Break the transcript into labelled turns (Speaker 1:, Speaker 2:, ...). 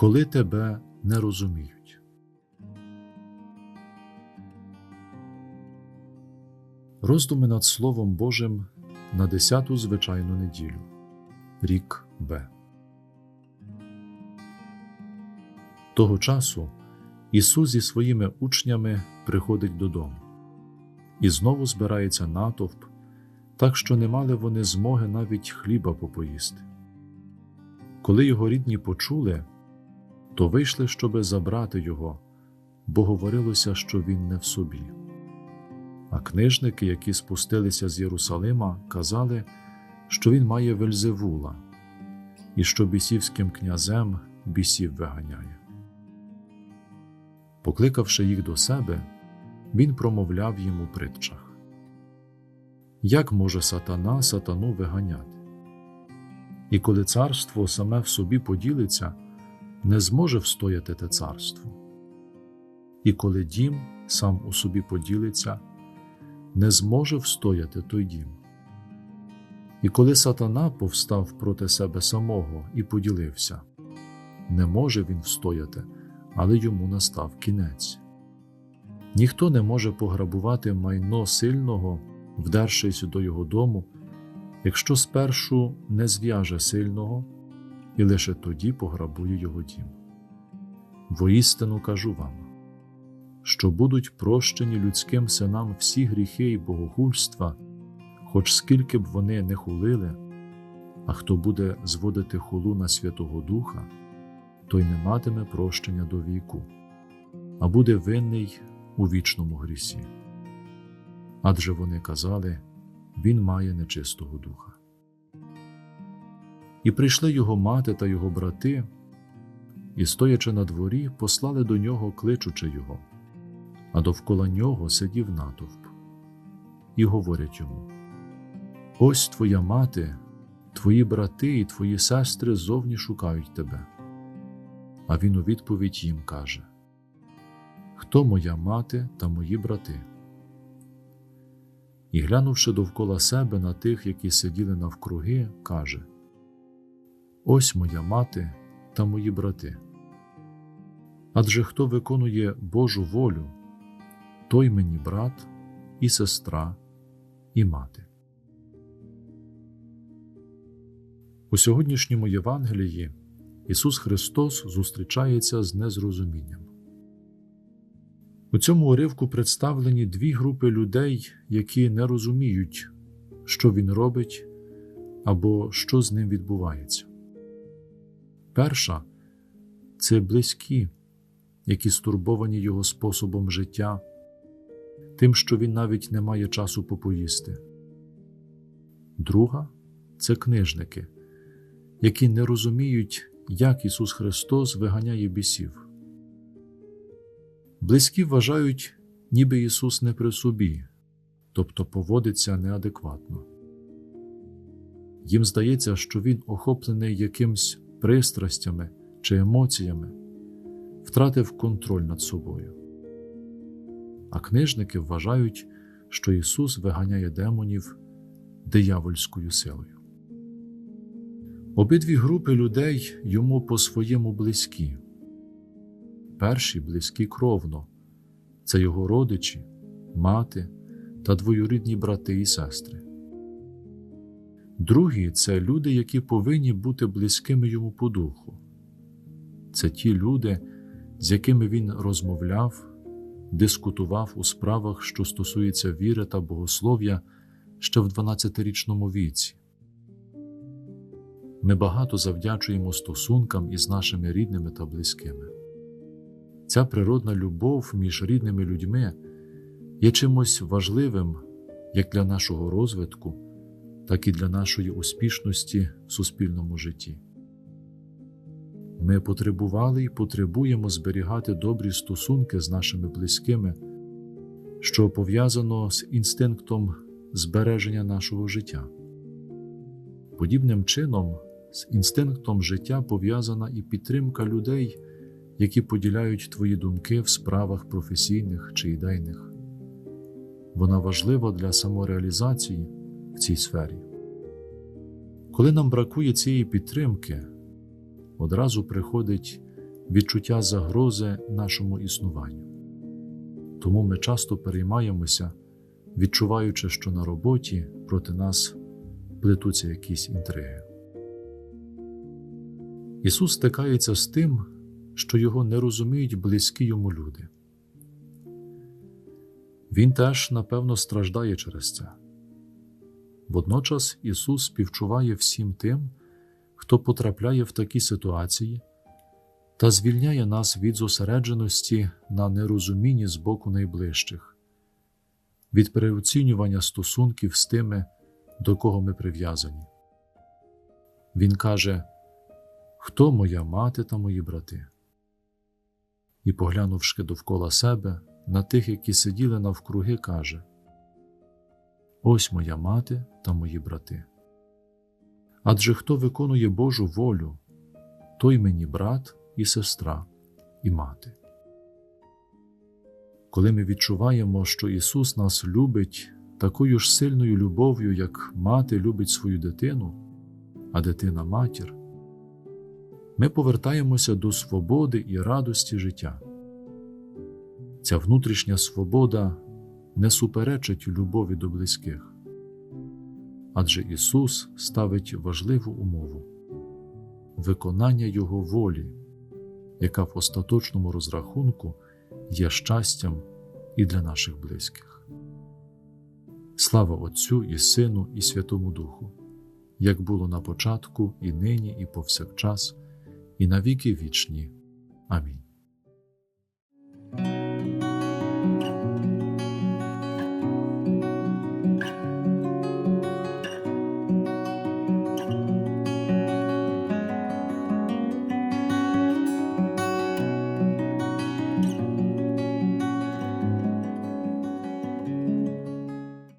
Speaker 1: коли тебе не розуміють. Роздуми над Словом Божим на десяту звичайну неділю. Рік Б. Того часу Ісус зі своїми учнями приходить додому, і знову збирається натовп, так що не мали вони змоги навіть хліба попоїсти. Коли його рідні почули, то вийшли, щоби забрати його, бо говорилося, що він не в собі. А книжники, які спустилися з Єрусалима, казали, що він має Вельзевула, і що бісівським князем бісів виганяє. Покликавши їх до себе, він промовляв їм у притчах Як може сатана сатану виганяти? І коли царство саме в собі поділиться, не зможе встояти те царство. І коли дім сам у собі поділиться, не зможе встояти той дім. І коли сатана повстав проти себе самого і поділився, не може він встояти, але йому настав кінець. Ніхто не може пограбувати майно сильного, вдершись до його дому, якщо спершу не зв'яже сильного і лише тоді пограбує його дім. Воістину кажу вам, що будуть прощені людським синам всі гріхи і богохульства, хоч скільки б вони не хулили, а хто буде зводити хулу на Святого Духа, той не матиме прощення до віку, а буде винний у вічному грісі. Адже вони казали, Він має нечистого духа. І прийшли його мати та його брати, і, стоячи на дворі, послали до нього, кличучи його, а довкола нього сидів натовп, і говорять йому: Ось твоя мати, твої брати і твої сестри зовні шукають тебе. А він у відповідь їм каже: Хто моя мати та мої брати? І, глянувши довкола себе на тих, які сиділи навкруги, каже: Ось моя мати та мої брати. Адже хто виконує Божу волю, той мені брат і сестра, і мати. У сьогоднішньому Євангелії Ісус Христос зустрічається з незрозумінням. У цьому уривку представлені дві групи людей, які не розуміють, що Він робить або що з ним відбувається. Перша це близькі, які стурбовані Його способом життя, тим, що Він навіть не має часу попоїсти. Друга це книжники, які не розуміють, як Ісус Христос виганяє бісів. Близькі вважають, ніби Ісус не при собі, тобто поводиться неадекватно. Їм здається, що Він охоплений якимсь пристрастями чи емоціями, втратив контроль над собою. А книжники вважають, що Ісус виганяє демонів диявольською силою. Обидві групи людей йому по своєму близькі. Перші близькі кровно це його родичі, мати та двоюрідні брати і сестри. Другі це люди, які повинні бути близькими йому по духу. Це ті люди, з якими він розмовляв, дискутував у справах, що стосуються віри та богослов'я ще в 12-річному віці. Ми багато завдячуємо стосункам із нашими рідними та близькими. Ця природна любов між рідними людьми є чимось важливим як для нашого розвитку, так і для нашої успішності в суспільному житті. Ми потребували і потребуємо зберігати добрі стосунки з нашими близькими, що пов'язано з інстинктом збереження нашого життя. Подібним чином, з інстинктом життя пов'язана і підтримка людей, які поділяють твої думки в справах професійних чи ідейних. Вона важлива для самореалізації цій сфері. Коли нам бракує цієї підтримки, одразу приходить відчуття загрози нашому існуванню. Тому ми часто переймаємося, відчуваючи, що на роботі проти нас плетуться якісь інтриги. Ісус стикається з тим, що його не розуміють близькі йому люди. Він теж, напевно, страждає через це. Водночас Ісус співчуває всім тим, хто потрапляє в такі ситуації та звільняє нас від зосередженості на нерозумінні з боку найближчих, від переоцінювання стосунків з тими, до кого ми прив'язані. Він каже, Хто моя мати та мої брати? І, поглянувши довкола себе на тих, які сиділи навкруги, каже Ось моя мати та мої брати. Адже хто виконує Божу волю, той мені брат і сестра, і мати. Коли ми відчуваємо, що Ісус нас любить такою ж сильною любов'ю, як мати любить свою дитину, а дитина матір, ми повертаємося до свободи і радості життя. Ця внутрішня свобода не суперечить любові до близьких, адже Ісус ставить важливу умову виконання Його волі, яка в остаточному розрахунку є щастям і для наших близьких. Слава Отцю і Сину, і Святому Духу, як було на початку, і нині, і повсякчас, і на віки вічні. Амінь.